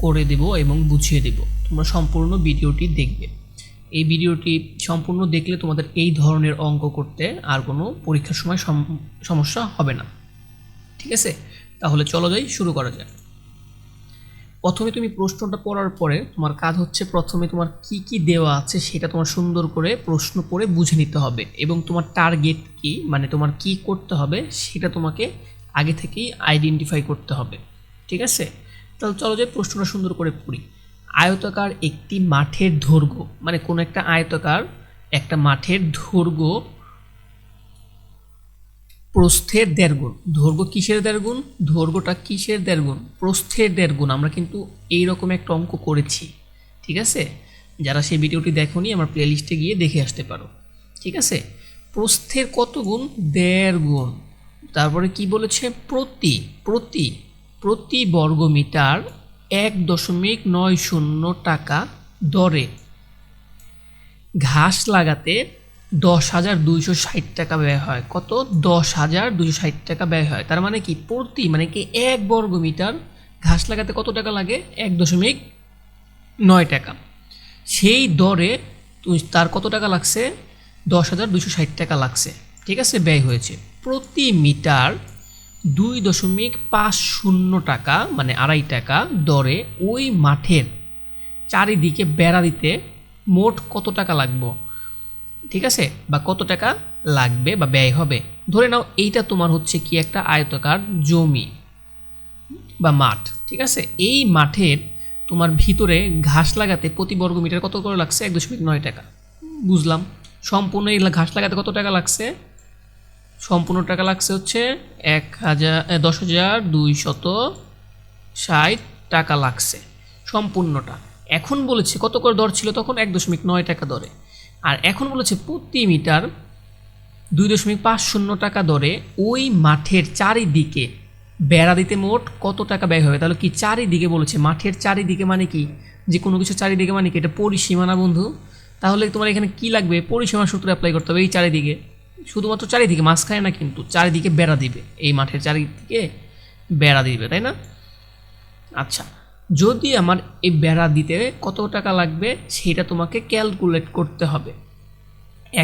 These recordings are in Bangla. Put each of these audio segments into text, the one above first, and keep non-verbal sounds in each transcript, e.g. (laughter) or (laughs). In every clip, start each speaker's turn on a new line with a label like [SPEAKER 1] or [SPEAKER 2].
[SPEAKER 1] করে দেব এবং বুঝিয়ে দেব। তোমরা সম্পূর্ণ ভিডিওটি দেখবে। এই ভিডিওটি সম্পূর্ণ দেখলে তোমাদের এই ধরনের অঙ্ক করতে আর কোনো পরীক্ষার সময় সম- সমস্যা হবে না। ঠিক আছে? তাহলে চলো যাই, শুরু করা যাক। প্রথমে তুমি প্রশ্নটা পড়ার পরে তোমার কাজ হচ্ছে প্রথমে তোমার কি কি দেওয়া আছে সেটা তোমার সুন্দর করে প্রশ্ন পড়ে বুঝে নিতে হবে এবং তোমার টার্গেট কি মানে তোমার কি করতে হবে সেটা তোমাকে আগে থেকেই আইডেন্টিফাই করতে হবে। ঠিক আছে? তাহলে চলো যে প্রশ্নটা সুন্দর করে পড়ি। আয়তাকার একটি মাঠের দৈর্ঘ্য মানে কোনো একটা আয়তাকার একটা মাঠের দৈর্ঘ্য প্রস্থের দেড় গুণ দৈর্ঘ্য কিসের দেড় গুণ দৈর্ঘ্যটা কিসের দেড় গুণ প্রস্থের দেড় গুণ আমরা কিন্তু এই রকম একটা অঙ্ক করেছি, ঠিক আছে? যারা সেই ভিডিওটি দেখোনি, আমার প্লেলিস্টে গিয়ে দেখে আসতে পারো, ঠিক আছে? প্রস্থের কত গুণ দেড় গুণ তারপরে কি বলেছে? প্রতি প্রতি। প্রতি বর্গ মিটার এক দশমিক নয় শূন্য টাকা দরে। ঘাস লাগাতে দশ হাজার দুইশো ষাট টাকা ব্যয় হয়। কত? দশ হাজার দুইশো ষাট টাকা ব্যয় হয়। তার মানে কি? প্রতি মানে কি এক বর্গ মিটার ঘাস লাগাতে কত টাকা লাগে? এক দশমিক নয় টাকা। সেই দরে তার কত টাকা লাগছে? দশ হাজার দুইশো ষাট টাকা লাগছে। ঠিক আছে? ব্যয় হয়েছে। প্রতি মিটার দুই দশমিক পাঁচ শূন্য টাকা মানে আড়াই টাকা দরে ওই মাঠের চারিদিকে বেড়া দিতে মোট কত টাকা লাগবে? ঠিক আছে? বা কত টাকা লাগবে বা ব্যয় হবে? ধরে নাও এইটা তোমার হচ্ছে কি একটা আয়তাকার জমি বা মাঠ, ঠিক আছে? এই মাঠের তোমার ভিতরে ঘাস লাগাতে প্রতি বর্গ মিটার কত করে লাগছে? এক দশমিক নয় টাকা। বুঝলাম? সম্পূর্ণ এই ঘাস লাগাতে কত টাকা লাগছে? সম্পূর্ণ টাকা লাগছে হচ্ছে এক হাজার দশ হাজার দুইশত ষাট টাকা লাগছে সম্পূর্ণটা। এখন বলেছে কত করে দর ছিল তখন? এক দশমিক নয় টাকা দরে। আর এখন বলেছে প্রতি মিটার দুই দশমিক পাঁচ শূন্য টাকা দরে। ওই মাঠের চারিদিকে বেড়া দিতে মোট কত টাকা ব্যয় হবে? তাহলে কি চারিদিকে বলেছে? মাঠের চারিদিকে মানে কি? যে কোনো কিছু চারিদিকে মানে কি? এটা পরিসীমা না বন্ধু। তাহলে তোমার এখানে কি লাগবে? পরিসীমা সূত্র অ্যাপ্লাই করতে হবে এই চারিদিকে। শুধুমাত্র চারিদিকে, মাঝখানে না কিন্তু চারিদিকে বেড়া দিবে। এই মাঠের চারিদিকে বেড়া দিবে, তাই না? আচ্ছা যদি আমার এই বেড়া দিতে কত টাকা লাগবে, সেটা তোমাকে ক্যালকুলেট করতে হবে।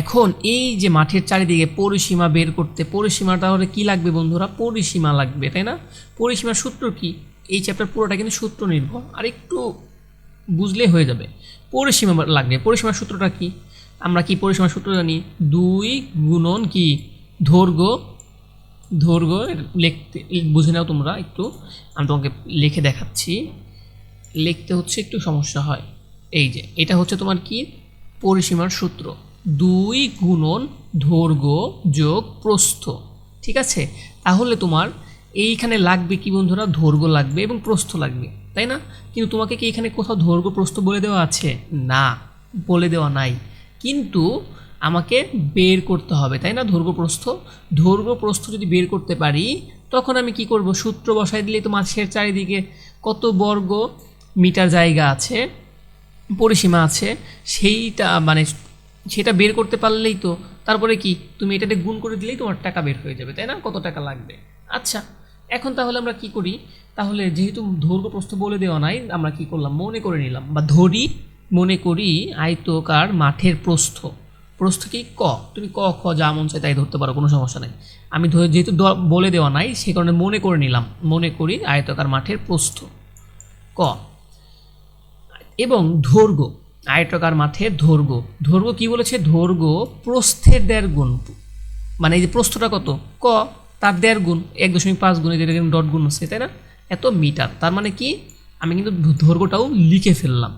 [SPEAKER 1] এখন এই যে মাঠের চারিদিকে পরিসীমা বের করতে পরিসীমা তাহলে কি লাগবে বন্ধুরা? পরিসীমা লাগবে, তাই না? পরিসীমার সূত্র কি? এই চ্যাপ্টার পুরোটা কিন্তু সূত্র নির্ভর, আর একটু বুঝলে হয়ে যাবে। পরিসীমা লাগবে পরিসীমার সূত্রটা কি? আমরা কি পরিসীমার সূত্র জানি? দুই গুণন কি? দৈর্ঘ্য দৈর্ঘ্য লিখতে, বুঝে নাও তোমরা একটু। আমি তোমাকে লিখে দেখাচ্ছি। লিখতে হচ্ছে একটু সমস্যা হয়। এই যে, এটা হচ্ছে তোমার কি? পরিসীমার সূত্র। দুই গুণন দৈর্ঘ্য যোগ প্রস্থ। ঠিক আছে? তাহলে তোমার এইখানে লাগবে কি বন্ধুরা? দৈর্ঘ্য লাগবে এবং প্রস্থ লাগবে, তাই না? কিন্তু তোমাকে কি এখানে কোথাও দৈর্ঘ্য প্রস্থ বলে দেওয়া আছে? না, বলে দেওয়া নাই। কিন্তু আমাকে বের করতে হবে, তাই না? দৈর্ঘ্য প্রস্থ দৈর্ঘ্য প্রস্থ যদি বের করতে পারি, তখন আমি কি করব? সূত্র বসাই দিলেই তো মাছের চারিদিকে কত বর্গ মিটার জায়গা আছে, পরিসীমা আছে, সেইটা মানে সেটা বের করতে পারলেই তো। তারপরে কি? তুমি এটাতে গুণ করে দিলেই তোমার টাকা বের হয়ে যাবে, তাই না? কত টাকা লাগবে? আচ্ছা এখন তাহলে আমরা কি করি? তাহলে যেহেতু দৈর্ঘ্য প্রস্থ বলে দেওয়া নাই, আমরা কি করলাম? মনে করে নিলাম বা ধরি মনে করি আয়তকার মাঠের প্রস্থ। প্রস্থ কি ক? তুমি ক, খ, যা মন চাই তাই ধরতে পারো, কোনো সমস্যা নেই। আমি যেহেতু বলে দেওয়া নাই, সে কারণে মনে করে নিলাম। মনে করি আয়তকার মাঠের প্রস্থ। ক। এবং দৈর্ঘ্য আয়তকার মাঠের দৈর্ঘ্য দৈর্ঘ্য কি বলেছে? দৈর্ঘ্য প্রস্থের দেড় গুণ। মানে এই যে প্রস্থটা কত? ক, তার দেড় গুণ। এক দশমিক পাঁচ গুণ যেটা ডট গুণ হচ্ছে তাই না? এত মিটার। তার মানে কি? আমি কিন্তু দৈর্ঘ্যটাও লিখে ফেললাম।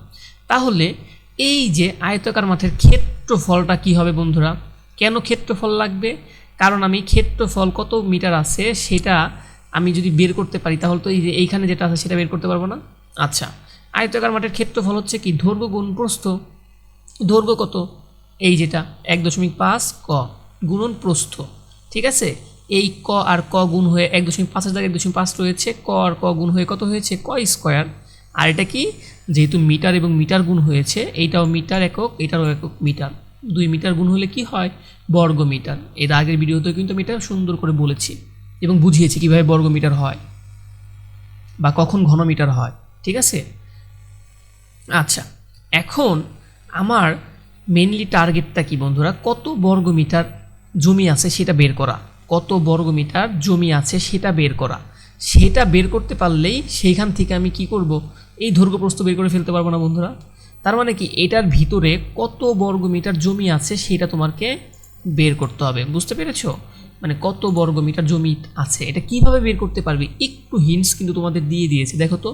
[SPEAKER 1] তাহলে এই যে আয়তকার মাঠের ক্ষেত্রফলটা কি হবে বন্ধুরা? কেন ক্ষেত্রফল লাগবে? কারণ আমি ক্ষেত্রফল কত মিটার আছে সেটা আমি যদি বের করতে পারি, তাহলে তো এই যে এইখানে যেটা আছে সেটা বের করতে পারব না? আচ্ছা আয়তকার মাঠের ক্ষেত্রফল হচ্ছে কি? দৈর্ঘ্য গুণ প্রস্থ দৈর্ঘ্য কত? এই যেটা, এক দশমিক পাঁচ ক গুণন প্রস্থ ঠিক আছে? এই ক আর ক গুণ হয়ে এক দশমিক পাঁচের জায়গায় এক দশমিক পাঁচ রয়েছে, ক আর ক গুণ হয়ে কত হয়েছে? ক স্কোয়ার। আর এটা কি? যেহেতু মিটার এবং মিটার গুণ হয়েছে, এইটাও মিটার একক, এটারও একক মিটার। দুই মিটার গুণ হলে কি হয়? বর্গ মিটার। এর আগের ভিডিওতেও কিন্তু আমি এটা সুন্দর করে বলেছি এবং বুঝিয়েছি কীভাবে বর্গ মিটার হয় বা কখন ঘন মিটার হয়। ঠিক আছে? আচ্ছা এখন আমার মেনলি টার্গেটটা কি বন্ধুরা? কত বর্গ মিটার জমি আছে সেটা বের করা। কত বর্গ মিটার জমি আছে সেটা বের করা। সেটা বের করতে পারলেই সেইখান থেকে আমি কি করব? এই প্রস্থ বের করে ফেলতে পারব না, বন্ধুরা। তার মানে কি? এটার ভিতরে কত বর্গ মিটার জমি আছে সেটা তোমাকে বের করতে হবে, বুঝতে পেরেছ? মানে কত বর্গ মিটার জমি আছে, এটা কীভাবে বের করতে পারবে? একটু হিন্টস কিন্তু তোমাদের দিয়ে দিয়েছে। দেখো তো,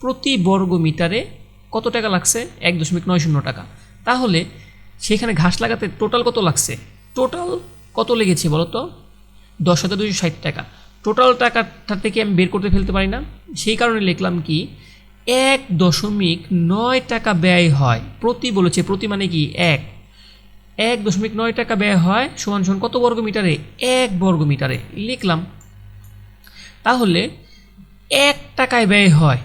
[SPEAKER 1] প্রতি বর্গ মিটারে কত টাকা লাগছে? এক দশমিক নয় শূন্য টাকা। তাহলে সেখানে ঘাস লাগাতে টোটাল কত লাগছে? টোটাল কত লেগেছে বলো তো? দশ হাজার দুশো ষাট টাকা। টোটাল টাকাটা থেকে আমি বের করতে ফেলতে পারি না। সেই কারণে লিখলাম কি? এক দশমিক নয় টাকা ব্যয় হয়। প্রতি বলেছে, প্রতি মানে কি? এক। এক দশমিক নয় টাকা ব্যয় হয়, সমান সমান কত বর্গ মিটারে? এক বর্গ মিটারে। লিখলাম। তাহলে এক টাকায় ব্যয় হয়।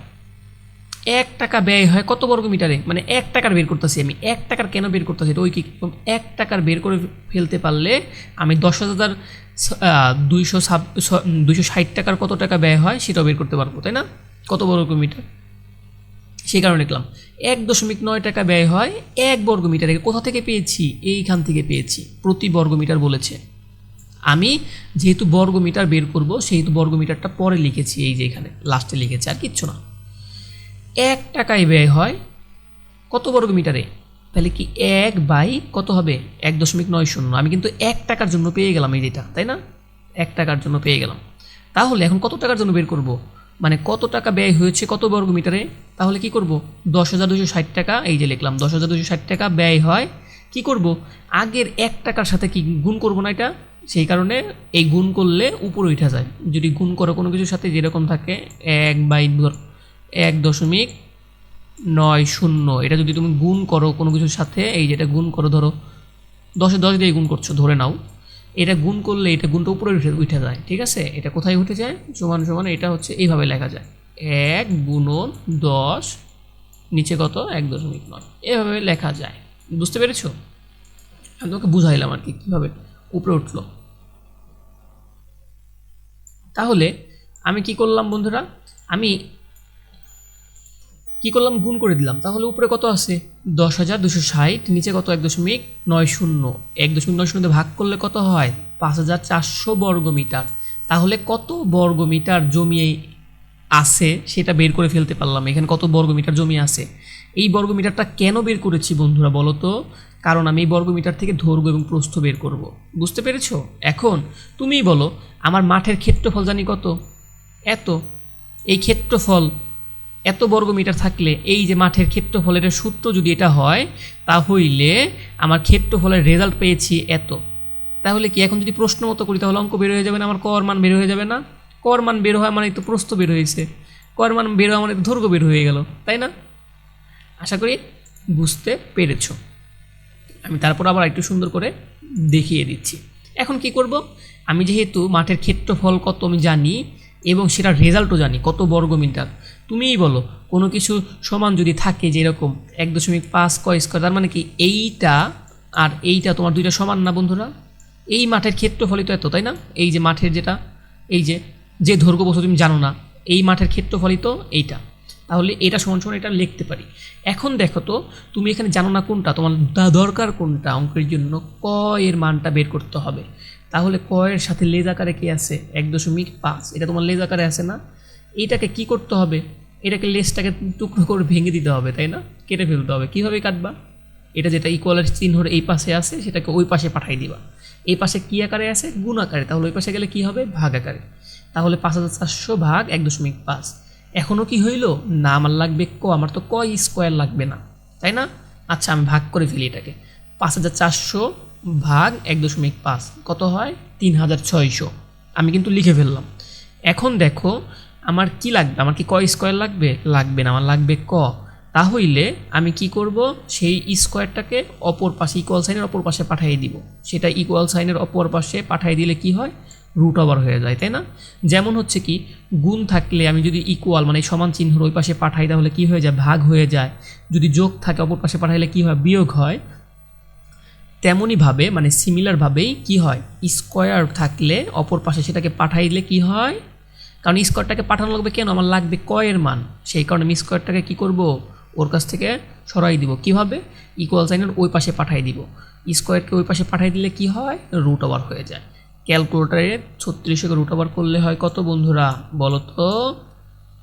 [SPEAKER 1] এক টাকা ব্যয় হয় কত বর্গ মিটারে? মানে এক টাকার বের করতেছি আমি। এক টাকার কেন বের করতেছি? এটা ওই কি এক টাকার বের করে ফেলতে পারলে আমি দশ হাজার দুইশো দুইশো ষাট টাকার কত টাকা ব্যয় হয় সেটাও বের করতে পারব, তাই না? কত বর্গ মিটার? সেই কারণে লিখলাম, এক দশমিক নয় টাকা ব্যয় হয় এক বর্গ মিটারে কোথা থেকে পেয়েছি? এইখান থেকে পেয়েছি, প্রতি বর্গ মিটার বলেছে। আমি যেহেতু বর্গ মিটার বের করব, সেহেতু বর্গ মিটারটা পরে লিখেছি, এই যে এখানে, লাস্টে লিখেছি, আর কিচ্ছু না। এক টাকায় ব্যয় হয় কত বর্গ মিটারে তাহলে কি এক বাই কত হবে? এক দশমিক নয় শূন্য। আমি কিন্তু এক টাকার জন্য পেয়ে গেলাম এই যেটা, তাই না? এক টাকার জন্য পেয়ে গেলাম। তাহলে এখন কত টাকার জন্য বের করব? মানে কত টাকা ব্যয় হয়েছে কত বর্গ মিটারে তাহলে কি করব? দশ হাজার দুশো ষাট টাকা, এই যে লিখলাম, দশ হাজার দুশো ষাট টাকা ব্যয় হয়, কি করব? আগের এক টাকার সাথে কি গুণ করব না এটা? সেই কারণে এই গুণ করলে উপরে উঠা যায়। যদি গুণ করো কোনো কিছুর সাথে যেরকম থাকে, এক বাই এক দশমিক নয় শূন্য, এটা যদি তুমি গুণ করো কোনো কিছুর সাথে, এই যেটা গুণ করো ধরো, দশে দশ দিয়ে গুণ করছ, ধরে নাও এটা গুণ করলে এটা গুণটা উপরে উঠে উঠে যায়, ঠিক আছে? এটা কোথায় উঠে যায়? সমান সমান এটা হচ্ছে এইভাবে লেখা যায়। এক গুণন দশ, নিচে কত? এক দশমিক নয়। এভাবে লেখা যায়। বুঝতে পেরেছ? আমি তোমাকে বুঝাইলাম আর কি, কীভাবে উপরে উঠল। তাহলে আমি কি করলাম বন্ধুরা? আমি কি করলাম? গুণ করে দিলাম। তাহলে উপরে কত আছে? দশ হাজার দুশো ষাট, নিচে কত? এক দশমিক নয় শূন্য। এক দশমিক নয় শূন্য ভাগ করলে কত হয়? পাঁচ হাজার চারশো বর্গ মিটার তাহলে কত বর্গ মিটার জমি আছে সেটা বের করে ফেলতে পারলাম। এখানে কত বর্গ মিটার জমি আছে? এই বর্গ মিটারটা কেন বের করেছি বন্ধুরা বলো তো? কারণ আমি এই বর্গ মিটার থেকে দৈর্ঘ্য এবং প্রস্থ বের করব। বুঝতে পেরেছ? এখন তুমিই বলো, আমার মাঠের ক্ষেত্রফল জানি কত? এত। এই ক্ষেত্রফল এত বর্গ মিটার থাকলে এই যে মাঠের ক্ষেত্রফলের সূত্র যদি এটা হয় তা হইলে আমার ক্ষেত্রফলের রেজাল্ট পেয়েছি এত। তাহলে কি এখন যদি প্রশ্ন মতো করি, তাহলে অঙ্ক বের হয়ে যাবে না, আমার কর মান বের হয়ে যাবে না? কর মান বের হয় মানে তো প্রস্থ বের হয়েছে। কর মান বের হওয়া মানে দৈর্ঘ্য বের হয়ে গেল, তাই না? আশা করি বুঝতে পেরেছ। আমি তারপর আবার একটু সুন্দর করে দেখিয়ে দিচ্ছি। এখন কি করব? আমি যেহেতু মাঠের ক্ষেত্রফল কত আমি জানি এবং সেটার রেজাল্টও জানি, কত বর্গ মিটার। তুমিই বলো, কোনো কিছু সমান যদি থাকে যেরকম এক দশমিক পাঁচ ক স্কোয়ার তার মানে কি এইটা আর এইটা তোমার দুইটা সমান না বন্ধুরা? এই মাঠের ক্ষেত্রফলই তো এত, তাই না? এই যে মাঠের যেটা, এই যে যে দৈর্ঘ্য বস্তু তুমি জানো না, এই মাঠের ক্ষেত্রফলই তো এইটা। তাহলে এটা সমান সমান এটা লিখতে পারি। এখন দেখো তো, তুমি এখানে জানো না কোনটা, তোমার দরকার কোনটা অঙ্কের জন্য, ক এর মানটা বের করতে হবে। তাহলে ক এর সাথে লেজ আকারে কী আছে? এক দশমিক পাঁচ। এটা তোমার লেজ আকারে আছে না? এটাকে কি করতে হবে? এটাকে লেজটাকে টুকরো করে ভেঙে দিতে হবে, তাই না? কেটে ফেলতে হবে। কীভাবে কাটবা? এটা যেটা ইকুয়ালের চিহ্নর এই পাশে আছে, সেটাকে ওই পাশে পাঠাই দিবা। এই পাশে কী আকারে আছে? গুণ আকারে। তাহলে ওই পাশে গেলে কী হবে? ভাগ আকারে। তাহলে পাঁচ হাজার চারশো ভাগ এক দশমিক পাঁচ। এখনও কি হইল? না, আমার লাগবে ক। আমার তো ক স্কোয়ার লাগবে না। তাই না? আচ্ছা আমি ভাগ করে ফেলি এটাকে। পাঁচ হাজার চারশো ভাগ এক দশমিক পাঁচ, কত হয়? তিন হাজার ছয়শো। আমি কিন্তু লিখে ফেললাম। এখন দেখো, আমার কি লাগবে? আমার কি ক স্কোয়ার লাগবে? লাগবে না, আমার লাগবে ক। তাহলে আমি কি করব? সেই স্কোয়ারটাকে অপর পাশে ইকুয়াল সাইনের অপর পাশে পাঠিয়ে দিব। সেটা ইকুয়াল সাইনের অপর পাশে পাঠিয়ে দিলে কি হয়? রুট ওভার হয়ে যায়, তাই না? যেমন হচ্ছে কি, গুণ থাকলে আমি যদি ইকুয়াল মানে সমান চিহ্ন ওই পাশে পাঠাই, তাহলে কি হয়ে যায়? ভাগ হয়ে যায়। যদি যোগ থাকে অপর পাশে পাঠাইলে কি হয়? বিয়োগ হয়। তেমনইভাবে মানে সিমিলারভাবেই কি হয়? স্কোয়ার থাকলে অপর পাশে সেটাকে পাঠাইলে কি হয়? কারণ স্কোয়ারটাকে পাঠানো লাগবে কেন? আমার লাগবে কয়ের মান। সেই কারণে আমি স্কোয়ারটাকে কী করব? ওর কাছ থেকে সরাই দিব। কীভাবে? ইকুয়াল সাইনের ওই পাশে পাঠাই দিব। স্কোয়ারকে ওই পাশে পাঠাই দিলে কি হয়? রুট ওভার হয়ে যায়। ক্যালকুলেটারে ছত্রিশকে রুট ওভার করলে হয় কত বন্ধুরা? বলো তো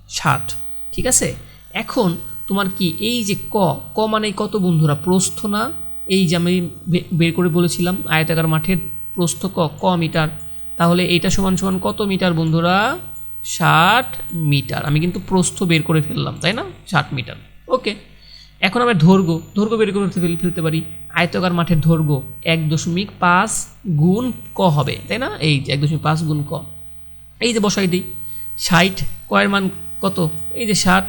[SPEAKER 1] ষাট। ঠিক আছে? এখন তোমার কি এই যে ক ক মানে কত বন্ধুরা? প্রস্থ না? এই যে আমি বের করে বলেছিলাম আয়তাকার মাঠের প্রস্থ ক ক মিটার, তাহলে এইটা সমান সমান কত মিটার বন্ধুরা? ষাট মিটার। আমি কিন্তু প্রস্থ বের করে ফেললাম, তাই না? ষাট মিটার। ওকে। এখন আমরা দৈর্ঘ্য দৈর্ঘ্য বের করে ফেলতে পারি। আয়তকার মাঠের দৈর্ঘ্য এক দশমিক পাঁচ গুণ ক হবে, তাই না? এই যে এক দশমিক পাঁচ গুণ ক। এই যে বসাই দিই, ষাট কয়ের মান কত? এই যে ষাট,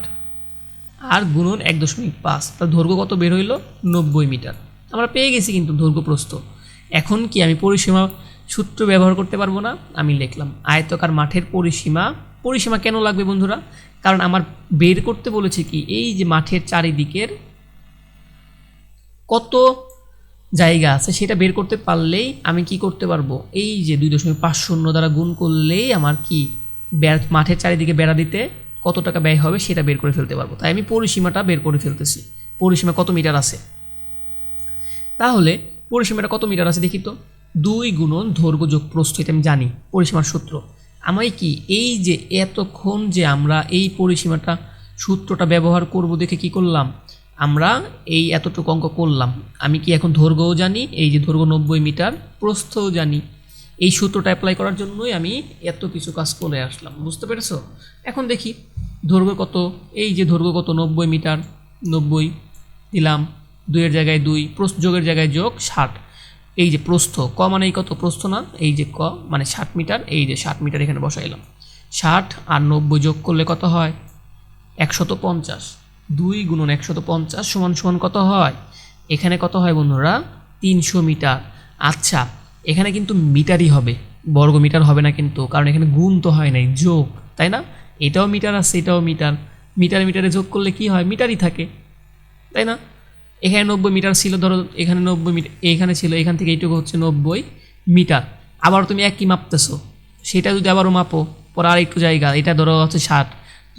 [SPEAKER 1] আর গুণন এক দশমিক পাঁচ। তার দৈর্ঘ্য কত বের হইল? নব্বই মিটার। আমরা পেয়ে গেছি কিন্তু দৈর্ঘ্য প্রস্থ এখন কি আমি পরিসীমা সূত্র ব্যবহার করতে পারব না? আমি লিখলাম, আয়তকার মাঠের পরিসীমা পরিসীমা কেন লাগবে বন্ধুরা? কারণ আমার বের করতে বলেছে কি, এই যে মাঠের চারিদিকের কত জায়গা আছে, সেটা বের করতে পারলেই আমি কি করতে পারব? এই যে দুই দশমিক পাঁচ শূন্য দ্বারা গুণ করলেই আমার কি বেড়া, মাঠের চারিদিকে বেড়া দিতে কত টাকা ব্যয় হবে, সেটা বের করে ফেলতে পারব। তাই আমি পরিসীমাটা বের করে ফেলতেছি। পরিসীমা কত মিটার আছে? তাহলে পরিসীমাটা কত মিটার আছে দেখি তো? দুই গুণন দৈর্ঘ্য যোগ প্রস্থ, এটা আমি জানি, পরিসীমার সূত্র। আমায় কি এই যে এতক্ষণ যে আমরা এই পরিসীমাটা, সূত্রটা ব্যবহার করব দেখে কি করলাম? আমরা এই এতটুকু অঙ্ক করলাম। আমি কি এখন দৈর্ঘ্যও জানি, এই যে দৈর্ঘ্য নব্বই মিটার, প্রস্থও জানি। এই সূত্রটা অ্যাপ্লাই করার জন্যই আমি এত কিছু কাজ করে আসলাম, বুঝতে পেরেছ? এখন দেখি দৈর্ঘ্য কত, এই যে দৈর্ঘ্য কত, নব্বই মিটার, নব্বই দিলাম। দুইয়ের জায়গায় দুই যোগের জায়গায় যোগ ষাট। এই যে প্রস্থ, ক মানে এই কত? প্রস্থ না? এই যে ক মানে ষাট মিটার, এই যে ষাট মিটার এখানে বসাইলাম ষাট আর নব্বই যোগ করলে কত হয়? একশত পঞ্চাশ। দুই গুণন একশত পঞ্চাশ সমান সমান কত হয়? এখানে কত হয় বন্ধুরা? তিনশো মিটার। আচ্ছা এখানে কিন্তু মিটারই হবে। বর্গ মিটার হবে না কিন্তু, কারণ এখানে গুণ তো হয় নাই, যোগ, তাই না? এটাও মিটার আছে, এটাও মিটার। মিটার মিটারে যোগ করলে কি হয়? মিটারই থাকে, তাই না? এখানে নব্বই মিটার ছিল, ধরো এখানে নব্বই মিটার এখানে ছিল, এখান থেকে এইটুকু হচ্ছে নব্বই মিটার। আবার তুমি একই মাপতেছো। সেটা যদি আবারও মাপো, পরে আর একটু জায়গা, এটা ধরো হচ্ছে ষাট।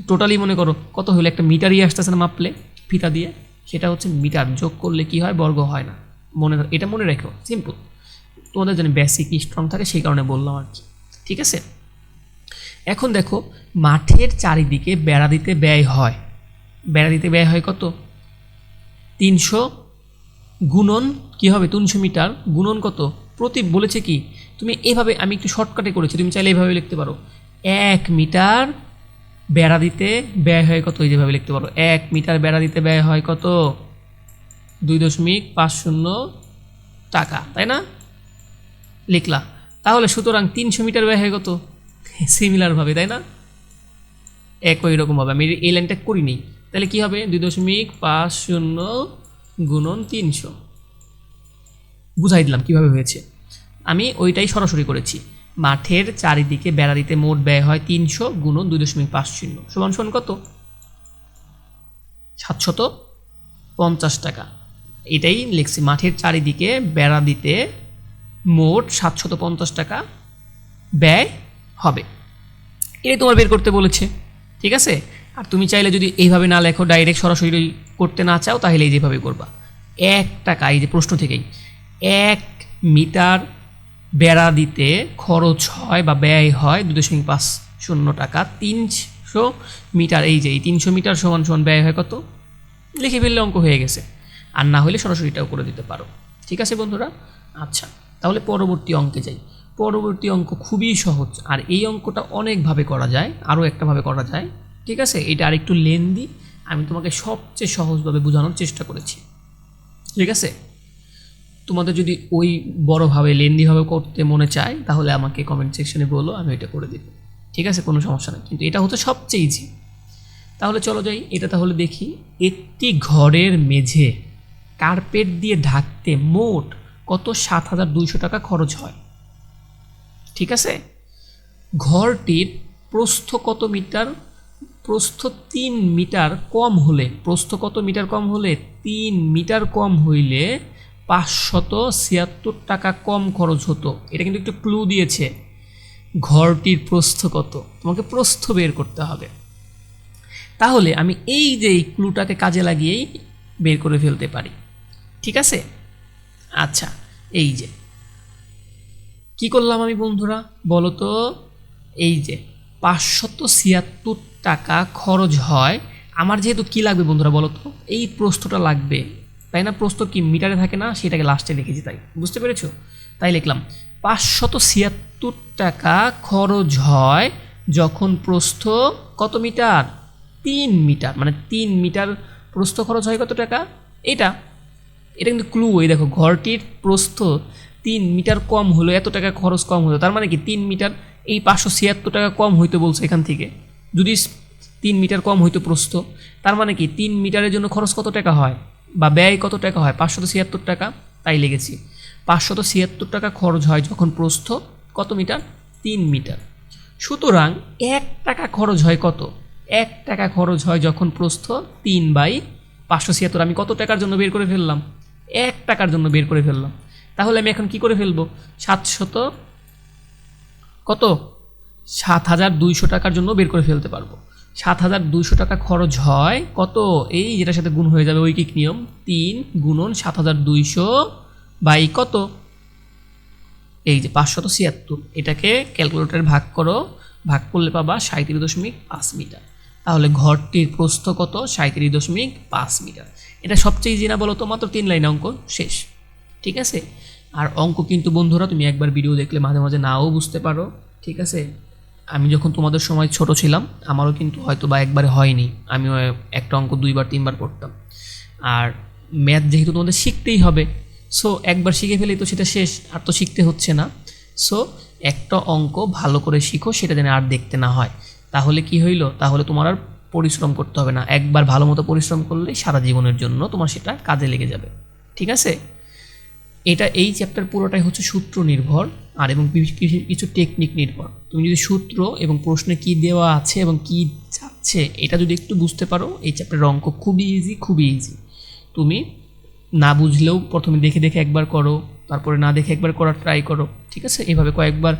[SPEAKER 1] টোটালি মনে করো, কত হলো একটা মিটারই আসতেছে না মাপলে, ফিতা দিয়ে। সেটা হচ্ছে মিটার। যোগ করলে কি হয়? বর্গ হয় না। মনে এটা মনে রেখো সিম্পল তোমাদের যেন বেসিক স্ট্রং থাকে, সেই কারণে বললাম আর কি। ঠিক আছে? এখন দেখো, মাঠের চারিদিকে বেড়া দিতে ব্যয় হয়। বেড়া দিতে ব্যয় হয় কত? তিনশো গুণন কি হবে? তিনশো মিটার গুণন কত? প্রতি বলেছে কি, তুমি এভাবে আমি একটু শর্টকাটে করেছি, তুমি চাইলে এভাবে লিখতে পারো। এক মিটার বেড়া দিতে ব্যয় হয় কত? এই যেভাবে লিখতে পারো। এক মিটার বেড়া দিতে ব্যয় হয় কত? দুই দশমিক পাঁচ শূন্য টাকা, তাই না? লিখলা। তাহলে সুতরাং তিনশো মিটার ব্যয় হয় কত? (laughs) সিমিলারভাবে তাই না? একই রকমভাবে আমি এই লাইনটা করিনি। তাহলে কি হবে? দুই দশমিক পাঁচ শূন্য গুণন তিনশো। বুঝাই দিলাম কীভাবে হয়েছে। আমি ওইটাই সরাসরি করেছি। মাঠের চারিদিকে বেড়া দিতে মোট ব্যয় হয় তিনশো গুণন দুই দশমিক পাঁচ শূন্য। সমান সমান কত? সাতশত পঞ্চাশ টাকা। এটাই লিখছি। মাঠের চারিদিকে বেড়া দিতে মোট সাতশত পঞ্চাশ টাকা ব্যয় হবে। এটাই তোমার বের করতে বলেছে। ঠিক আছে? আর তুমি চাইলে যদি এইভাবে না লেখো ডাইরেক্ট সরাসরি করতে না চাও, তাহলে এই যেভাবে করবা। এক টাকা, এই যে প্রশ্ন থেকেই, এক মিটার বেড়া দিতে খরচ হয় বা ব্যয় হয় দু দশমিক পাঁচ শূন্য টাকা। তিনশো মিটার, এই যে, এই তিনশো মিটার সমান সমান ব্যয় হয় কত? লিখে ফেললে অঙ্ক হয়ে গেছে। আর না হলে সরাসরিটাও করে দিতে পারো। ঠিক আছে বন্ধুরা? আচ্ছা তাহলে পরবর্তী অঙ্কে যাই। পরবর্তী অঙ্ক খুবই সহজ। আর এই অঙ্কটা অনেকভাবে করা যায়, আরও একটাভাবে করা যায়। ঠিক আছে? এটা আর একটু লেন্দি আমি তোমাকে সবচেয়ে সহজভাবে বোঝানোর চেষ্টা করেছি। ঠিক আছে? তোমাদের যদি ওই বড়োভাবে লেন্দিভাবে করতে মনে চায়, তাহলে আমাকে কমেন্ট সেকশনে বলো, আমি এটা করে দেবো। ঠিক আছে? কোনো সমস্যা নেই। কিন্তু এটা হচ্ছে সবচেয়ে ইজি তাহলে চলো যাই, এটা তাহলে দেখি। একটি ঘরের মেঝে কার্পেট দিয়ে ঢাকতে মোট কত? সাত হাজার দুইশো টাকা খরচ হয়। ঠিক আছে? ঘরটির প্রস্থ কত মিটার? প্রস্থ তিন মিটার কম হলে, প্রস্থ কত মিটার কম হলে? তিন মিটার কম হইলে পাঁচশত ছিয়াত্তর টাকা কম খরচ হতো। এটা কিন্তু একটু ক্লু দিয়েছে। ঘরটির প্রস্থ কত? তোমাকে প্রস্থ বের করতে হবে। তাহলে আমি এই যে এই ক্লুটাকে কাজে লাগিয়েই বের করে ফেলতে পারি। ঠিক আছে? আচ্ছা এই যে। কি করলাম আমি বন্ধুরা? বলো তো এই যে পাঁচশত ছিয়াত্তর টাকা খরচ হয়, আমার যেহেতু কি লাগবে বন্ধুরা বলো তো? এই প্রস্তটা লাগবে। তাই না? প্রস্ত কি মিটারে থাকে না? সেটাকে লাস্টে লিখেছি তাই। বুঝতে পেরেছ? তাই লিখলাম, পাঁচশত ছিয়াত্তর টাকা খরচ হয় যখন প্রস্থ কত মিটার? তিন মিটার। মানে তিন মিটার প্রস্থ খরচ হয় কত টাকা? এটা। এটা কিন্তু ক্লু এই দেখো, ঘরটির প্রস্থ তিন মিটার কম হলো, এত টাকা খরচ কম হলো। তার মানে কি, তিন মিটার এই পাঁচশো ছিয়াত্তর টাকা কম হইতে বলছে এখান থেকে। যদি তিন মিটার কম হইতো প্রস্থ, তার মানে কি তিন মিটারের জন্য খরচ কত টাকা হয়? বা ব্যয় কত টাকা হয়? পাঁচশত ছিয়াত্তর টাকা, তাই লেগেছি পাঁচশত ছিয়াত্তর টাকা খরচ হয় যখন প্রস্থ, কত মিটার? তিন মিটার। সুতরাং এক টাকা খরচ হয় কত? এক টাকা খরচ হয় যখন প্রস্থ তিন বাই পাঁচশো ছিয়াত্তর। আমি কত টাকার জন্য বের করে ফেললাম? এক টাকার জন্য বের করে ফেললাম। তাহলে আমি এখন কি করে ফেলব? সাতশত কত? সাত হাজার দুইশো টাকার জন্য বের করে ফেলতে পারব। সাত হাজার দুইশো টাকা খরচ হয় কত? এই যেটার সাথে গুণ হয়ে যাবে ঐকিক নিয়ম, তিন গুণন সাত হাজার দুইশো বাই কত? এই যে পাঁচশত ছিয়াত্তর। এটাকে ক্যালকুলেটরে ভাগ করো। ভাগ করলে পাবা সাঁত্রিশ দশমিক পাঁচ মিটার। তাহলে ঘরটির প্রস্থ কত? সাঁত্রিশ দশমিক পাঁচ মিটার। এটা সবচেয়ে ইজি না বলো তো? মাত্র তিন লাইন অঙ্ক শেষ। ঠিক আছে? আর অঙ্ক কিন্তু বন্ধুরা, তুমি একবার ভিডিও দেখলে মাঝে মাঝে নাও বুঝতে পারো। ঠিক আছে? আমি যখন তোমাদের সময় ছোট ছিলাম, আমারও কিন্তু হয়তো বা একবারে হয়নি। আমিও একটা অঙ্ক দুইবার, তিনবার করতাম আর ম্যাথ যেহেতু তোমাদের শিখতেই হবে সো একবার শিখে ফেলেই তো সেটা শেষ, আর তো শিখতে হচ্ছে না। সো একটা অঙ্ক ভালো করে শিখো, সেটা যেন আর দেখতে না হয়। তাহলে কি হইল? তাহলে তোমার আর পরিশ্রম করতে হবে না। একবার ভালো মতো পরিশ্রম করলে সারা জীবনের জন্য তোমার সেটা কাজে লেগে যাবে। ঠিক আছে? এটা এই চ্যাপ্টার পুরোটাই হচ্ছে সূত্র নির্ভর, আর এবং কিছু- টেকনিক নির্ভর। তুমি যদি সূত্র এবং প্রশ্নে কি দেওয়া আছে এবং কি যাচ্ছে, এটা যদি একটু বুঝতে পারো, এই চ্যাপ্টারের অঙ্ক খুবই ইজি খুবই ইজি তুমি না বুঝলেও প্রথমে দেখে দেখে একবার করো, তারপরে না দেখে একবার করার ট্রাই করো, ঠিক আছে? এইভাবে কয়েকবার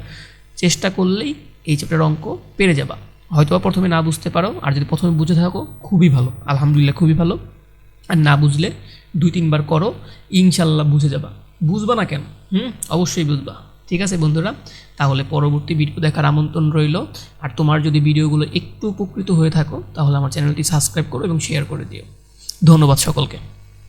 [SPEAKER 1] চেষ্টা করলেই এই চ্যাপ্টারের অঙ্ক পেরে যাবা। হয়তো প্রথমে না বুঝতে পারো, আর যদি প্রথমে বুঝে থাকো, খুবই ভালো, আলহামদুলিল্লাহ খুবই ভালো। আর না বুঝলে দুই তিনবার করো ইনশাল্লাহ বুঝে যাবা। বুঝবা না কেন? হুম? অবশ্যই বুঝবা। ঠিক আছে বন্ধুরা? তাহলে পরবর্তী ভিডিও দেখার আমন্ত্রণ রইল। আর তোমার যদি ভিডিওগুলো একটু উপকৃত হয়ে থাকো, তাহলে আমার চ্যানেলটি সাবস্ক্রাইব করো এবং শেয়ার করে দিও। ধন্যবাদ সকলকে।